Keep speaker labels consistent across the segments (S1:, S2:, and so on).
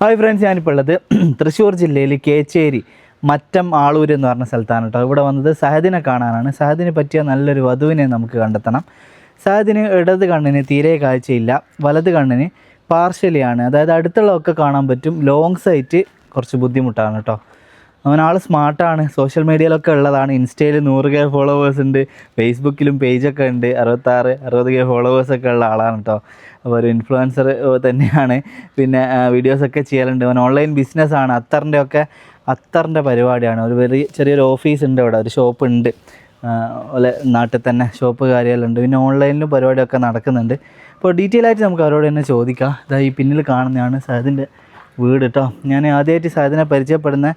S1: Hi friends ഞാനിപ്പോൾ ഉള്ളത് തൃശ്ശൂർ ജില്ലയിൽ കേച്ചേരി മറ്റം ആളൂർ എന്ന് പറഞ്ഞ സ്ഥലത്താണ് കേട്ടോ. ഇവിടെ വന്നത് സഹദിനെ കാണാനാണ്. സഹദിനെ പറ്റിയ നല്ലൊരു വധുവിനെ നമുക്ക് കണ്ടെത്തണം. സഹദിന് ഇടത് കണ്ണിന് തീരെ കാഴ്ചയില്ല വലത് കണ്ണിന് പാർഷ്യലിയാണ് അതായത് അടുത്തുള്ളതൊക്കെ കാണാൻ പറ്റും. ലോങ് സൈറ്റ് കുറച്ച് ബുദ്ധിമുട്ടാണ് കേട്ടോ. അവൻ ആൾ സ്മാർട്ടാണ് സോഷ്യൽ മീഡിയയിലൊക്കെ ഉള്ളതാണ്. ഇൻസ്റ്റയിൽ നൂറ് കെ ഫോളോവേഴ്സ് ഉണ്ട്. ഫേസ്ബുക്കിലും പേജൊക്കെ ഉണ്ട്. അറുപത്താറ് അറുപത് കെ ഫോളോവേഴ്സൊക്കെ ഉള്ള ആളാണ് കേട്ടോ അപ്പോൾ ഒരു ഇൻഫ്ലുവൻസർ തന്നെയാണ്. പിന്നെ വീഡിയോസൊക്കെ ചെയ്യലുണ്ട്. അവൻ ഓൺലൈൻ ബിസിനസ്സാണ് അത്തറിന്റെ ഒക്കെ അത്തറിന്റെ പരിപാടിയാണ്. ഒരു വലിയ ചെറിയൊരു ഓഫീസ് ഉണ്ട് അവിടെ. ഒരു ഷോപ്പ് ഉണ്ട്. അതുപോലെ നാട്ടിൽ തന്നെ ഷോപ്പ് കാര്യമെല്ലാം പിന്നെ ഓൺലൈനിലും പരിപാടിയൊക്കെ നടക്കുന്നുണ്ട്. അപ്പോൾ ഡീറ്റെയിൽ ആയിട്ട് നമുക്ക് അവരോട് തന്നെ ചോദിക്കാം. ഇതാ ഈ പിന്നിൽ കാണുന്നതാണ് സഹദിന്റെ വീട് കേട്ടോ ഞാൻ ആദ്യമായിട്ട് സഹദിനെ പരിചയപ്പെടുന്ന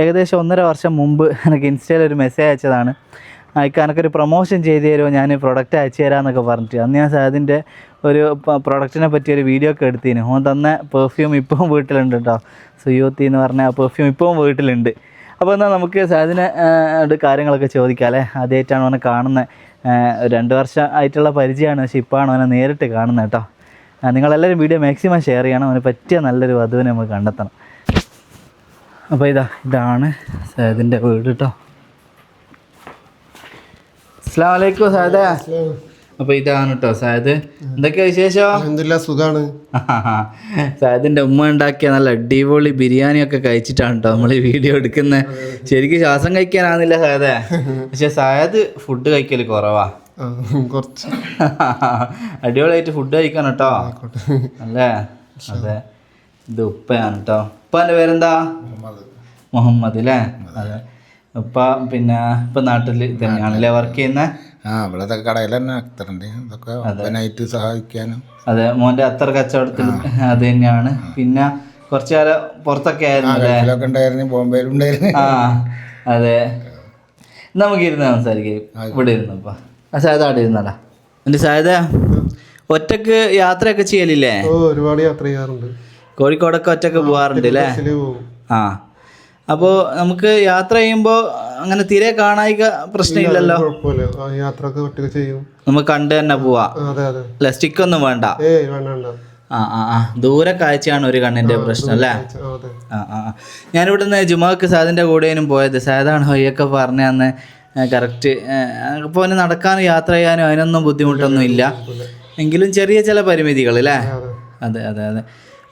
S1: ഏകദേശം ഒന്നര വർഷം മുമ്പ് എനിക്ക് ഇൻസ്റ്റയിൽ ഒരു മെസ്സേജ് അയച്ചതാണ്. അയക്കാൻ എനിക്കൊരു പ്രൊമോഷൻ ചെയ്ത് തരുമോ? ഞാൻ പ്രൊഡക്റ്റ് അയച്ചു തരാമെന്നൊക്കെ പറഞ്ഞിട്ട്. അന്ന് ഞാൻ അതിന്റെ ഒരു പ്രൊഡക്റ്റിനെ പറ്റി ഒരു വീഡിയോ ഒക്കെ എടുത്തിന്. ഓൻ തന്ന പെർഫ്യൂം ഇപ്പം വീട്ടിലുണ്ട് കേട്ടോ സുയോത്തി എന്ന് പറഞ്ഞ ആ പെർഫ്യൂം ഇപ്പം വീട്ടിലുണ്ട്. അപ്പോൾ എന്നാൽ നമുക്ക് സഹദിനെ അത് കാര്യങ്ങളൊക്കെ ചോദിക്കാം അല്ലേ? ആദ്യമായിട്ടാണ് അവനെ കാണുന്നത് രണ്ട് വർഷം ആയിട്ടുള്ള പരിചയമാണ്. പക്ഷേ ഇപ്പോഴാണ് അവനെ നേരിട്ട് കാണുന്നത് കേട്ടോ നിങ്ങളെല്ലാവരും വീഡിയോ മാക്സിമം ഷെയർ ചെയ്യണം. അവന് പറ്റിയ നല്ലൊരു വധുവിനെ നമുക്ക് കണ്ടെത്തണം. അപ്പോൾ ഇതാ ഇതാണ് സേദിന്റെ വീട് കേട്ടോ അസ്സാം വലൈക്കും സഹദ അപ്പോൾ ഇതാണ് കേട്ടോ സഹദ് എന്തൊക്കെയാ വിശേഷം?
S2: എന്തില്ല സുഖാണ്.
S1: സഹദിന്റെ ഉമ്മ ഉണ്ടാക്കിയ നല്ല അടിപൊളി ബിരിയാണി ഒക്കെ കഴിച്ചിട്ടാണ് കേട്ടോ നമ്മൾ ഈ വീഡിയോ എടുക്കുന്നത് ശരിക്കും ശ്വാസം കഴിക്കാനാകുന്നില്ല സായദേ പക്ഷെ സഹദ് ഫുഡ് കഴിക്കൽ കുറവാ.
S2: കുറച്ച്.
S1: അടിപൊളിയായിട്ട് ഫുഡ് കഴിക്കണം കേട്ടോ അല്ലേ? അതെ. ഇത് ഉപ്പയാണ് കേട്ടോ ഉപ്പാന്റെ പേരെന്താ? മുഹമ്മദ്. അല്ലേ അതെ. ഉപ്പ പിന്നെ ഇപ്പം നാട്ടിൽ തന്നെയാണല്ലേ വർക്ക് ചെയ്യുന്നത്
S3: ആ ഇവിടെ കടയിൽ തന്നെ അക്തറുണ്ട് ഇതൊക്കെ സഹായിക്കാനും.
S1: അതെ മോന്റെ അത്ര കച്ചവടത്തിൽ അത് തന്നെയാണ്. പിന്നെ കുറച്ചു കാലം പുറത്തൊക്കെ ആയിരുന്നു അല്ലേ
S3: ഗൾഫിലൊക്കെ ഉണ്ടായിരുന്നു ബോംബെയിലുണ്ടായിരുന്നു
S1: ആ അതെ. നമുക്ക് ഇരുന്ന് സംസാരിക്കാം ഇവിടെ ഇരുന്നപ്പാ ആ സായത അവിടെ ഇരുന്നടാ. എന്റെ സായത ഒറ്റയ്ക്ക് യാത്രയൊക്കെ ചെയ്യലില്ലേ?
S2: ഓ ഒരുപാട് യാത്ര ചെയ്യാറുണ്ട്.
S1: കോഴിക്കോടൊക്കെ ഒറ്റയ്ക്ക് പോകാറുണ്ട് അല്ലേ ആ. അപ്പോൾ നമുക്ക് യാത്ര ചെയ്യുമ്പോൾ അങ്ങനെ തീരെ കാണായി പ്രശ്നമില്ലല്ലോ?
S2: ആ ഒറ്റയ്ക്ക് ചെയ്യും.
S1: നമുക്ക് കണ്ട് തന്നെ പോവാ. അല്ല സ്റ്റിക്കൊന്നും വേണ്ട.
S2: ഏയ് വേണ്ട
S1: ആ ആ ആ. ദൂരെ കാഴ്ചയാണ് ഒരു കണ്ണിന്റെ പ്രശ്നം അല്ലേ
S2: ആ,
S1: ആ. ഞാനിവിടെ നിന്ന് ജുമാക്ക് സാദിന്റെ കൂടെയും പോയത്. സാദാണ് ഹൊയ്യൊക്കെ പറഞ്ഞ അന്ന് കറക്റ്റ് അപ്പോൾ അവന് നടക്കാനും യാത്ര ചെയ്യാനും അതിനൊന്നും ബുദ്ധിമുട്ടൊന്നും ഇല്ല എങ്കിലും ചെറിയ ചില പരിമിതികൾ അല്ലേ
S2: അതെ
S1: അതെ അതെ.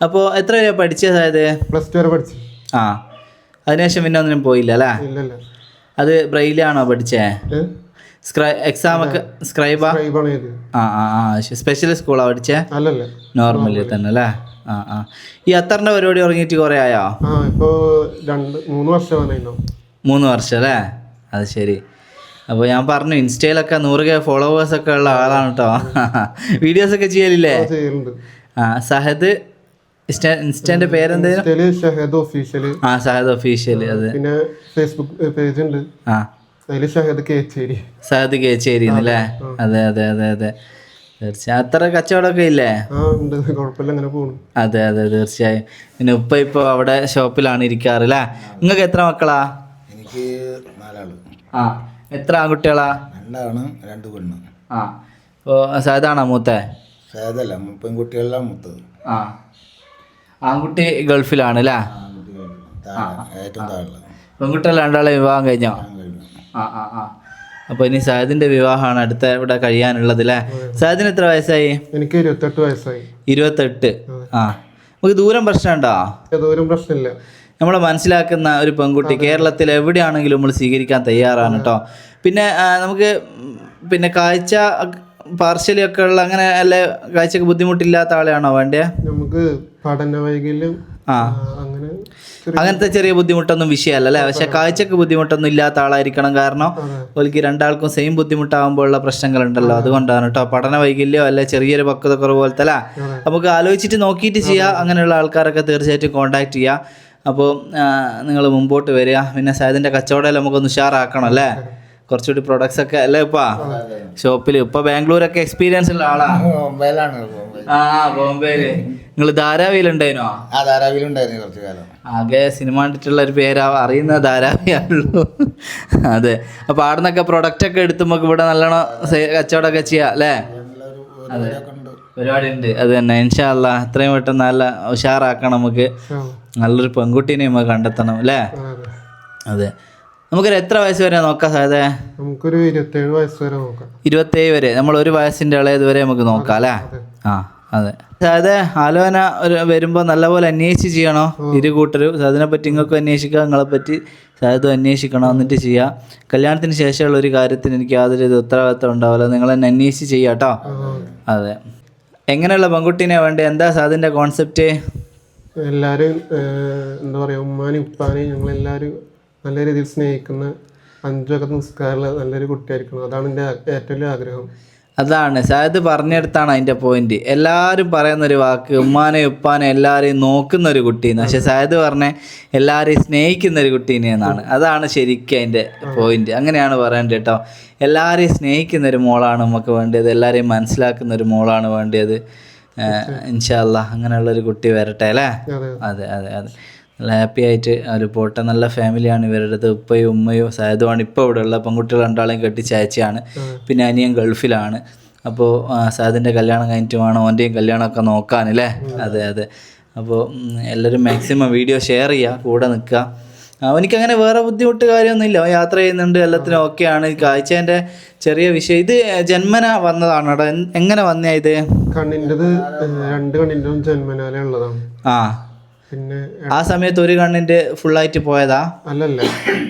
S1: അപ്പോൾ എത്ര വരെയാ പഠിച്ചത് അതായത്?
S2: പ്ലസ് ടു വരെ പഠിച്ചു.
S1: ആ. അതിനുശേഷം പിന്നെ ഒന്നിനും പോയില്ല അല്ലേ?
S2: ഇല്ലല്ല.
S1: അത് ബ്രെയിലാണോ പഠിച്ചേ? സ്ക്രൈ എക്സാം ഒക്കെ സ്ക്രൈബാ ആ? ആ ആ സ്പെഷ്യൽ സ്കൂളാ പഠിച്ചേ?
S2: അല്ലല്ല.
S1: നോർമലി തന്നെ അല്ലേ? ആ ആ. ഈ അത്തറിന്റെ പരിപാടി തുടങ്ങിയിട്ട് കുറെ ആയോ?
S2: ആ ഇപ്പോ രണ്ട് മൂന്ന് വർഷമാണല്ലോ
S1: മൂന്ന് വർഷം അല്ലേ? അത് ശരി. അപ്പോൾ ഞാൻ പറഞ്ഞു ഇൻസ്റ്റയിലൊക്കെ നൂറ് കെ ഫോളോവേഴ്സൊക്കെ ഉള്ള ആളാണ് കേട്ടോ വീഡിയോസ് ഒക്കെ
S2: ചെയ്യലില്ലേ?
S1: ആ സഹദ് ഇൻസ്റ്റ ഇൻസ്റ്റന്റെ പേരെന്തേലും
S2: ഇൻസ്റ്റയിൽ ഷഹദ് ഒഫീഷ്യൽ
S1: ആ സഹദ് ഒഫീഷ്യൽ അത്.
S2: പിന്നെ ഫേസ്ബുക്ക് പേജ് ഉണ്ട്
S1: ആ.
S2: അതിൽ ഷഹദ് കേച്ചേരി.
S1: സഹദ് കേച്ചേരി അല്ലേ അതെ അതെ അതെ അതെ. തീർച്ചയായും അത്ര കച്ചവടമൊക്കെ ഇല്ലേ? അതെ അതെ തീർച്ചയായും. പിന്നെ ഉപ്പ ഇപ്പൊ അവിടെ ഷോപ്പിലാണ് ഇരിക്കാറ് അല്ലേ നിങ്ങൾക്ക് എത്ര മക്കളാ?
S3: എനിക്ക് നാലാൾ.
S1: ആ എത്ര ആൺകുട്ടികളാ?
S3: രണ്ടാണ് രണ്ട് പെണ്ണ്.
S1: ആ. ഇപ്പോൾ സഹദാണോ മൂത്തേ?
S3: സഹദല്ല പെൺകുട്ടികളെല്ലാം മൂത്തത്.
S1: ആ. ആൺകുട്ടി ഗൾഫിലാണ് അല്ലേ? പെൺകുട്ടികൾ രണ്ടാളെ വിവാഹം കഴിഞ്ഞോ? ആ ആ ആ. അപ്പോൾ ഇനി സഹദിന്റെ വിവാഹമാണ് അടുത്ത ഇവിടെ കഴിയാനുള്ളത് അല്ലേ? സഹദിന് എത്ര വയസ്സായി?
S2: എനിക്ക് ഇരുപത്തെട്ട് വയസ്സായി.
S1: ഇരുപത്തെട്ട്. ആ. നമുക്ക് ദൂരം പ്രശ്നമുണ്ടോ?
S2: ദൂരം പ്രശ്നമില്ല.
S1: നമ്മളെ മനസ്സിലാക്കുന്ന ഒരു പെൺകുട്ടി കേരളത്തിൽ എവിടെയാണെങ്കിലും നമ്മൾ സ്വീകരിക്കാൻ തയ്യാറാണ് കേട്ടോ. പിന്നെ നമുക്ക് പിന്നെ കാഴ്ച പാർശ്വലിയൊക്കെ ഉള്ള അങ്ങനെ അല്ലെ കാഴ്ചക്ക് ബുദ്ധിമുട്ടില്ലാത്ത ആളെയാണോ വേണ്ടേ?
S2: നമുക്ക് പഠന വൈകല്യം അങ്ങനെ
S1: അങ്ങനത്തെ ചെറിയ ബുദ്ധിമുട്ടൊന്നും വിഷയമല്ല അല്ലേ പക്ഷെ കാഴ്ചക്ക് ബുദ്ധിമുട്ടൊന്നും ഇല്ലാത്ത ആളായിരിക്കണം. കാരണം ഓൽക്ക് രണ്ടാൾക്കും സെയിം ബുദ്ധിമുട്ടാകുമ്പോഴുള്ള പ്രശ്നങ്ങളുണ്ടല്ലോ. അതുകൊണ്ടാണ് കേട്ടോ. പഠന വൈകല്യോ അല്ലെ ചെറിയൊരു പക്വത കുറവ് പോലത്തെ അല്ല? നമുക്ക് ആലോചിച്ചിട്ട് നോക്കിയിട്ട് ചെയ്യാം. അങ്ങനെയുള്ള ആൾക്കാരൊക്കെ തീർച്ചയായിട്ടും കോണ്ടാക്ട് ചെയ്യാം. അപ്പോൾ നിങ്ങൾ മുമ്പോട്ട് വരിക. പിന്നെ സൈദിന്റെ കച്ചവടം നമുക്കൊന്ന് ഉഷാറാക്കണം അല്ലേ? കുറച്ചുകൂടി പ്രൊഡക്ട്സ് ഒക്കെ അല്ലേ ഇപ്പാ ഷോപ്പിൽ ഇപ്പൊ ബാംഗ്ലൂരൊക്കെ എക്സ്പീരിയൻസ് ഉള്ള ആളാ? ആ ബോംബെയിൽ നിങ്ങൾ ധാരാവിയിലുണ്ടായിരുന്നോ
S3: ആ ധാരാവിയിലുണ്ടായിരുന്നു കുറച്ച് കാലം.
S1: ആകെ സിനിമ കണ്ടിട്ടുള്ള ഒരു പേരാ അറിയുന്ന ധാരാവിയാണല്ലോ അതെ. അപ്പൊ ആടുന്നൊക്കെ പ്രൊഡക്റ്റ് ഒക്കെ എടുത്ത് നമുക്ക് ഇവിടെ നല്ലോണം കച്ചവടം കച്ചവടമൊക്കെ ചെയ്യാം അല്ലേ?
S3: അതെ. ഉണ്ട്
S1: പരിപാടി ഉണ്ട് അത് തന്നെ. ഇൻഷാല്ല എത്രയും പെട്ടെന്ന് നല്ല ഉഷാറാക്കണം നമുക്ക്. നല്ലൊരു പെൺകുട്ടീനെ നമുക്ക് കണ്ടെത്തണം അല്ലേ?
S2: അതെ.
S1: നമുക്കൊരു എത്ര വയസ്സ് വരെ നോക്കാം സാധേ
S2: നമുക്കൊരു ഇരുപത്തേഴ് വയസ്സ് വരെ നോക്കാം.
S1: ഇരുപത്തേഴ് വരെ. നമ്മൾ ഒരു വയസ്സിന്റെ ഇളയത് വരെ നമുക്ക് നോക്കാം അല്ലേ? ആ അതെ. അതായത് ആലോചന ഒരു വരുമ്പോൾ നല്ലപോലെ അന്വേഷിച്ച് ചെയ്യണോ? ഇരു കൂട്ടരും. അതിനെ പറ്റി നിങ്ങൾക്ക് അന്വേഷിക്കാം നിങ്ങളെ പറ്റി സാധ്യത അന്വേഷിക്കണം എന്നിട്ട് ചെയ്യാം. കല്യാണത്തിന് ശേഷമുള്ള ഒരു കാര്യത്തിന് എനിക്ക് യാതൊരു ഉത്തരവാദിത്തം ഉണ്ടാവില്ല. നിങ്ങൾ തന്നെ അന്വേഷിച്ച് ചെയ്യാം കേട്ടോ അതെ. എങ്ങനെയുള്ള പെൺകുട്ടീനെ വേണ്ടത് എന്താ സാധിന്റെ കോൺസെപ്റ്റ്
S2: എല്ലാവരും എന്താ പറയുക ഉമ്മാനും ഉപ്പാനെയും ഞങ്ങളെല്ലാവരും നല്ല രീതിയിൽ സ്നേഹിക്കുന്ന അഞ്ചൊക്കെ നിസ്കാരമുള്ള നല്ലൊരു കുട്ടിയായിരിക്കണം. അതാണ് എന്റെ ഏറ്റവും വലിയ ആഗ്രഹം.
S1: അതാണ്. സായത് പറഞ്ഞെടുത്താണ് അതിന്റെ പോയിന്റ് എല്ലാവരും പറയുന്ന ഒരു വാക്ക് ഉമ്മാനെ ഉപ്പാനെ എല്ലാവരെയും നോക്കുന്ന ഒരു കുട്ടീന്ന്. പക്ഷെ സായത് പറഞ്ഞ എല്ലാവരെയും സ്നേഹിക്കുന്ന ഒരു കുട്ടീനെ എന്നാണ്. അതാണ് ശരിക്കും അതിന്റെ പോയിന്റ് അങ്ങനെയാണ് പറയേണ്ടത് കേട്ടോ. എല്ലാവരെയും സ്നേഹിക്കുന്ന ഒരു മോളാണ് നമുക്ക് വേണ്ടത്. എല്ലാവരെയും മനസ്സിലാക്കുന്ന ഒരു മോളാണ് വേണ്ടത്. ഇൻഷാല്ല അങ്ങനെയുള്ള ഒരു കുട്ടി വരട്ടെ അല്ലേ?
S2: അതെ.
S1: അതെ അതെ അതെ. നല്ല ഹാപ്പി ആയിട്ട് അവർ പോട്ടെ നല്ല ഫാമിലിയാണ് ഇവരുടേത് ഉപ്പയും ഉമ്മയും സായതുമാണ് ഇപ്പോൾ ഇവിടെ ഉള്ള പെൺകുട്ടികൾ രണ്ടാളെയും കെട്ടിച്ചയച്ചാണ് പിന്നെ അനിയൻ ഗൾഫിലാണ്. അപ്പോൾ സാദിന്റെ കല്യാണം കഴിഞ്ഞിട്ട് വേണം ഓന്റെയും കല്യാണമൊക്കെ നോക്കാനല്ലേ അതെ അതെ. അപ്പോൾ എല്ലാവരും മാക്സിമം വീഡിയോ ഷെയർ ചെയ്യുക കൂടെ നിൽക്കുക. അവനിക്കങ്ങനെ വേറെ ബുദ്ധിമുട്ട് കാര്യമൊന്നുമില്ല. അവൻ യാത്ര ചെയ്യുന്നുണ്ട് എല്ലാത്തിനും ഓക്കെയാണ് കാഴ്ചേന്റെ ചെറിയ വിഷയം. ഇത് ജന്മന വന്നതാണ് എങ്ങനെ വന്നേ ഇത്?
S2: കണ്ണിന്റെ രണ്ട് കണ്ണിന്റെ ജന്മനാലേ ഉള്ളതാണ്
S1: ആ.
S2: പിന്നെ
S1: ആ സമയത്ത് ഒരു കണ്ണിന്റെ ആയിട്ട് പോയതാ.
S2: അല്ലല്ല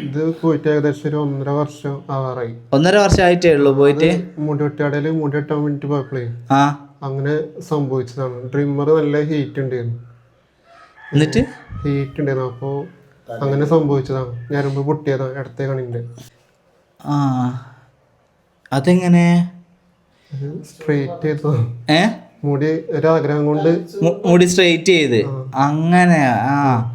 S2: ഇത് പോയിട്ട് ഏകദേശം ഒരു ഒന്നര വർഷം ആവാറായി.
S1: ഒന്നര വർഷം ആയിട്ടേ ഉള്ളൂ പോയിട്ട്?
S2: മുടി വെട്ടാടയിൽ മുടി വെട്ടാൻ വേണ്ടിയിട്ട് പോയപ്പോഴേ
S1: ആ.
S2: അങ്ങനെ സംഭവിച്ചതാണ്. ഡ്രിമ്മർ നല്ല ഹീറ്റ് ഉണ്ടായിരുന്നു.
S1: എന്നിട്ട്?
S2: ഹീറ്റ് ഉണ്ടായിരുന്നു. അപ്പോൾ അങ്ങനെ സംഭവിച്ചതാണ്. ഞാൻ ഞരമ്പ് പൊട്ടിയതാണ് ഇടത്തെ കണ്ണിന്റെ.
S1: ആ. അതെങ്ങനെ?
S2: സ്ട്രേറ്റ് ചെയ്തതാണ്
S1: ഏ?
S2: മുടി ഒരാഗ്രഹം കൊണ്ട്
S1: മുടി സ്ട്രെയിറ്റ് ചെയ്ത്. അങ്ങനെ ആ.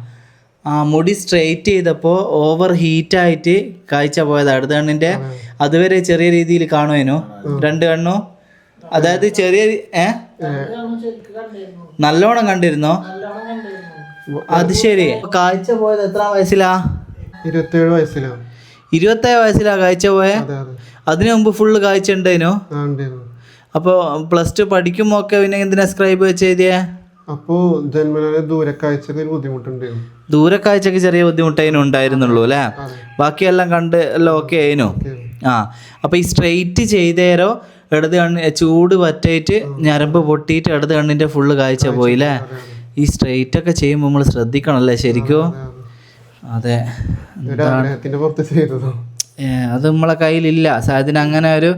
S1: ആ മുടി സ്ട്രെയിറ്റ് ചെയ്തപ്പോൾ ഓവർ ഹീറ്റ് ആയിട്ട് കാഴ്ച പോയത്. അടുത്ത കണ്ണിന്റെ അതുവരെ ചെറിയ രീതിയിൽ കാണുവേനോ രണ്ട് കണ്ണു. അതായത് ചെറിയ ഏ? നല്ലോണം കണ്ടിരുന്നോ? അത് ശരി. കാഴ്ച പോയത് എത്ര വയസ്സിലാ?
S2: ഇരുപത്തേഴ് വയസ്സിലാ.
S1: ഇരുപത്തേഴ് വയസ്സിലാ കാഴ്ച പോയെ?
S2: അതെ അതെ.
S1: അതിനു മുമ്പ് ഫുള്ള് കാഴ്ച
S2: ഉണ്ടായിരുന്നു.
S1: അപ്പോൾ പ്ലസ് ടു പഠിക്കുമ്പോൾ ഒക്കെ പിന്നെ എന്തിനാ സ്ക്രൈബ് വെച്ച് എഴുതിയേ?
S2: അപ്പോ ജന്മനാല ദൂരക്കാഴ്ചക്ക് ഒരു ബുദ്ധിമുട്ടുണ്ടായിരുന്നു
S1: ദൂരക്കാഴ്ചക്ക് ചെറിയ ബുദ്ധിമുട്ടതിനും ഉണ്ടായിരുന്നുള്ളൂ അല്ലേ? ബാക്കിയെല്ലാം കണ്ട് എല്ലാം ഓക്കെ ആയിനോ? ആ അപ്പോൾ ഈ സ്ട്രെയിറ്റ് ചെയ്തേരോ ഇടത് കണ്ണ് ചൂട് പറ്റേറ്റ് ഞരമ്പ് പൊട്ടിയിട്ട് ഇടത് കണ്ണിന്റെ ഫുള്ള് കാഴ്ച പോയില്ലേ ഈ സ്ട്രെയിറ്റ് ഒക്കെ ചെയ്യുമ്പോൾ നമ്മൾ ശ്രദ്ധിക്കണമല്ലേ ശരിക്കും? അതെ ഏ, അത് നമ്മളെ കയ്യിലില്ല. സാധനം അങ്ങനെ ഒരു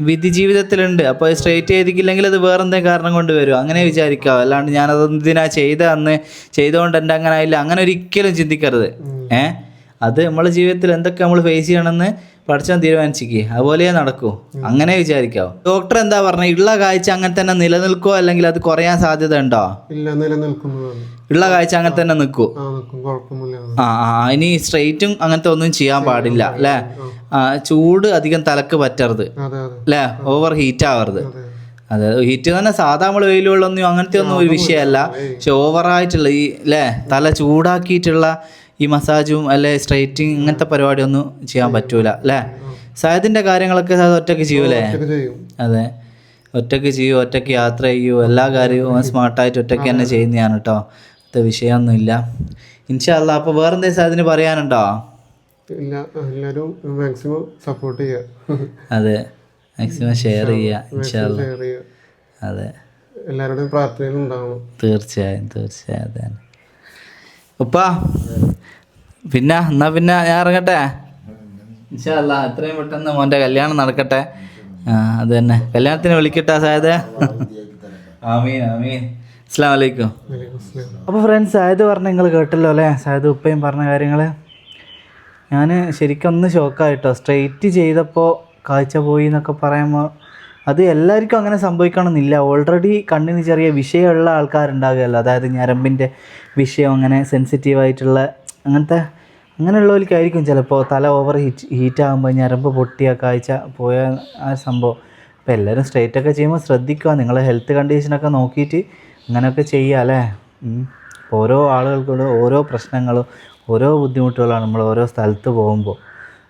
S1: വിധി ജീവിതത്തിലുണ്ട് അപ്പോൾ സ്ട്രേറ്റ് ചെയ്തിട്ടില്ലെങ്കിൽ അത് വേറെ എന്തെങ്കിലും കാരണം കൊണ്ട് വരും? അങ്ങനെ വിചാരിക്കാം അല്ലാണ്ട് ഞാനത് എന്തിനാ ചെയ്ത അന്ന്? ചെയ്തുകൊണ്ട് എന്റെ അങ്ങനെ ആയില്ല. അങ്ങനെ ഒരിക്കലും ചിന്തിക്കരുത്. ഏ? അത് നമ്മളെ ജീവിതത്തിൽ എന്തൊക്കെ നമ്മൾ ഫേസ് ചെയ്യണമെന്ന് പഠിച്ചാൽ തീരുമാനിച്ചിക്ക് അതുപോലെ നടക്കൂ. അങ്ങനെ വിചാരിക്കാവോ ഡോക്ടർ എന്താ പറഞ്ഞ? ഉള്ള കാഴ്ച അങ്ങനെ തന്നെ നിലനിൽക്കോ അല്ലെങ്കിൽ അത് കുറയാൻ സാധ്യത ഉണ്ടോ?
S2: ഇല്ല നിലനിൽക്കുന്നതാണ്.
S1: ഉള്ള കാഴ്ച അങ്ങനെ തന്നെ നിൽക്കൂ
S2: ആ
S1: ഇനി സ്ട്രെയിറ്റും അങ്ങനത്തെ ഒന്നും ചെയ്യാൻ പാടില്ല അല്ലേ? ചൂട് അധികം തലക്ക് പറ്റരുത് അല്ലേ? ഓവർ ഹീറ്റ് ആവരുത്.
S2: അതെ.
S1: ഹീറ്റ് തന്നെ സാധാ നമ്മൾ വെയിലുള്ളൊന്നും അങ്ങനത്തെ ഒന്നും ഒരു വിഷയമല്ല. പക്ഷെ ഓവറായിട്ടുള്ള ഈ അല്ലേ? തല ചൂടാക്കിയിട്ടുള്ള ഈ മസാജും അല്ലെ? സ്ട്രെയിറ്റിങ് ഇങ്ങനത്തെ പരിപാടിയൊന്നും ചെയ്യാൻ പറ്റൂല അല്ലേ? സായതിന്റെ കാര്യങ്ങളൊക്കെ സാധ ഒറ്റയ്ക്ക് ചെയ്യൂലേ? അതെ. ഒറ്റയ്ക്ക് ചെയ്യൂ ഒറ്റയ്ക്ക് യാത്ര ചെയ്യൂ എല്ലാ കാര്യവും സ്മാർട്ടായിട്ട് ഒറ്റയ്ക്ക് തന്നെ ചെയ്യുന്നതാണ് കേട്ടോ അത് വിഷയമൊന്നുമില്ല. ഇൻഷാല്ല അപ്പോൾ വേറെന്തേ സാധനം പറയാനുണ്ടോ?
S2: ഇല്ല എല്ലാവരും മാക്സിമം സപ്പോർട്ട് ചെയ്യുക
S1: അതെ മാക്സിമം ഷെയർ ചെയ്യുക ഇൻഷാല്ല അതെ.
S2: എല്ലാവരുടെയും പ്രാർത്ഥനയിൽ ഉണ്ടാവണം.
S1: തീർച്ചയായും തീർച്ചയായും അതെ. ഉപ്പാ പിന്നെ എന്നാ പിന്നെ ഞാൻ ഇറങ്ങട്ടെ? ഇൻഷാല്ല എത്രയും പെട്ടെന്ന് മോന്റെ കല്യാണം നടക്കട്ടെ. ആ അത് തന്നെ. കല്യാണത്തിന് വിളിക്കട്ടെ സാധേ ആമീൻ ആമീൻ. അസ്സാം വലൈക്കും. അപ്പോൾ ഫ്രണ്ട്സ് സായത് പറഞ്ഞ നിങ്ങൾ കേട്ടല്ലോ അല്ലേ? സായത് ഉപ്പയും പറഞ്ഞ കാര്യങ്ങൾ ഞാൻ ശരിക്കും ഒന്ന് ഷോക്കായിട്ടോ സ്ട്രെയിറ്റ് ചെയ്തപ്പോൾ കാഴ്ച പോയി എന്നൊക്കെ പറയുമ്പോൾ അത് എല്ലാവർക്കും അങ്ങനെ സംഭവിക്കണമെന്നില്ല. ഓൾറെഡി കണ്ണിന് ചെറിയ വിഷയമുള്ള ആൾക്കാരുണ്ടാകുമല്ലോ. അതായത് ഞരമ്പിന്റെ വിഷയം അങ്ങനെ സെൻസിറ്റീവായിട്ടുള്ള അങ്ങനത്തെ അങ്ങനെയുള്ളവർക്കായിരിക്കും ചിലപ്പോൾ തല ഓവർ ഹീറ്റ് ഹീറ്റാകുമ്പോൾ ഞരമ്പ് പൊട്ടിയ കാഴ്ച പോയ ആ സംഭവം. അപ്പോൾ എല്ലാവരും സ്ട്രെയിറ്റൊക്കെ ചെയ്യുമ്പോൾ ശ്രദ്ധിക്കുക. നിങ്ങളെ ഹെൽത്ത് കണ്ടീഷനൊക്കെ നോക്കിയിട്ട് അങ്ങനെയൊക്കെ ചെയ്യുക അല്ലേ? ഓരോ ആളുകൾക്കൂടെ ഓരോ പ്രശ്നങ്ങളും ഓരോ ബുദ്ധിമുട്ടുകളാണ് നമ്മൾ ഓരോ സ്ഥലത്ത് പോകുമ്പോൾ.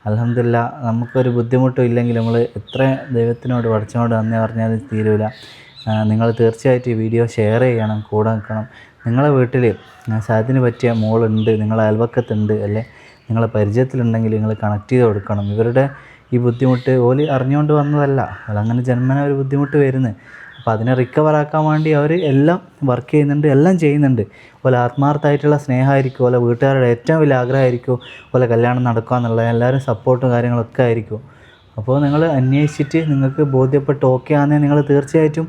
S1: അലഹമില്ല നമുക്കൊരു ബുദ്ധിമുട്ടും ഇല്ലെങ്കിൽ നമ്മൾ എത്ര ദൈവത്തിനോട് പഠിച്ചുകൊണ്ട് നന്ദി പറഞ്ഞാൽ തീരൂല. നിങ്ങൾ തീർച്ചയായിട്ടും ഈ വീഡിയോ ഷെയർ ചെയ്യണം കൂടെ നിൽക്കണം. നിങ്ങളെ വീട്ടിൽ സാധ്യത്തിന് പറ്റിയ മോളുണ്ട് നിങ്ങളെ അയൽവക്കത്തുണ്ട് അല്ലെ? നിങ്ങളെ പരിചയത്തിലുണ്ടെങ്കിൽ നിങ്ങൾ കണക്ട് ചെയ്ത് കൊടുക്കണം. ഇവരുടെ ഈ ബുദ്ധിമുട്ട് ഓൽ അറിഞ്ഞുകൊണ്ട് വന്നതല്ല. അതങ്ങനെ ജന്മന ഒരു ബുദ്ധിമുട്ട് വരുന്നത്. അപ്പോൾ അതിനെ റിക്കവർ ആക്കാൻ വേണ്ടി അവർ എല്ലാം വർക്ക് ചെയ്യുന്നുണ്ട് എല്ലാം ചെയ്യുന്നുണ്ട്. പോലെ ആത്മാർത്ഥമായിട്ടുള്ള സ്നേഹമായിരിക്കും പോലെ വീട്ടുകാരുടെ ഏറ്റവും വലിയ ആഗ്രഹമായിരിക്കും പോലെ കല്യാണം നടക്കുക എന്നുള്ളത് എല്ലാവരും സപ്പോർട്ടും കാര്യങ്ങളൊക്കെ ആയിരിക്കും. അപ്പോൾ നിങ്ങൾ അന്വേഷിച്ചിട്ട് നിങ്ങൾക്ക് ബോധ്യപ്പെട്ട് ഓക്കെ ആണെങ്കിൽ നിങ്ങൾ തീർച്ചയായിട്ടും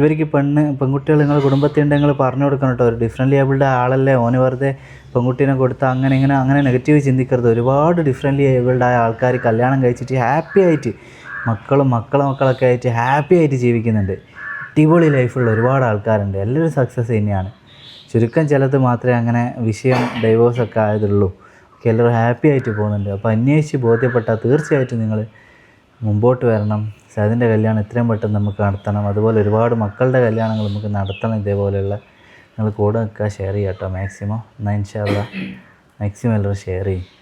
S1: ഇവർക്ക് പെണ്ണ് പെൺകുട്ടികൾ നിങ്ങളുടെ കുടുംബത്തിന്റെ നിങ്ങൾ പറഞ്ഞു കൊടുക്കണം കേട്ടോ. ഒരു ഡിഫറെന്റ് ഏബിൾഡ് ആളല്ലേ ഓന് വെറുതെ പെൺകുട്ടീനെ കൊടുത്താൽ അങ്ങനെ ഇങ്ങനെ അങ്ങനെ നെഗറ്റീവ് ചിന്തിക്കരുത്. ഒരുപാട് ഡിഫറെന്റ് ഏബിൾഡ് ആയ ആൾക്കാർ കല്യാണം കഴിച്ചിട്ട് ഹാപ്പി ആയിട്ട് മക്കളും മക്കളെ മക്കളൊക്കെ ആയിട്ട് ഹാപ്പി ആയിട്ട് ജീവിക്കുന്നുണ്ട്. അടിപൊളി ലൈഫുള്ള ഒരുപാട് ആൾക്കാരുണ്ട്. എല്ലാവരും സക്സസ് തന്നെയാണ്. ചുരുക്കം ചിലത് മാത്രമേ അങ്ങനെ വിഷയം ഡൈവോഴ്സൊക്കെ ആയതുള്ളൂ. ഒക്കെ എല്ലാവരും ഹാപ്പി ആയിട്ട് പോകുന്നുണ്ട്. അപ്പോൾ അന്വേഷിച്ച് ബോധ്യപ്പെട്ടാൽ തീർച്ചയായിട്ടും നിങ്ങൾ മുമ്പോട്ട് വരണം. സതിന്റെ കല്യാണം എത്രയും പെട്ടെന്ന് നമുക്ക് നടത്തണം. അതുപോലെ ഒരുപാട് മക്കളുടെ കല്യാണങ്ങൾ നമുക്ക് നടത്തണം ഇതേപോലെയുള്ള. നിങ്ങൾ കൂടെ നിൽക്കുക ഷെയർ ചെയ്യാം കേട്ടോ. മാക്സിമം എന്നാൽ ഇൻഷാല്ല മാക്സിമം എല്ലാവരും ഷെയർ ചെയ്യും.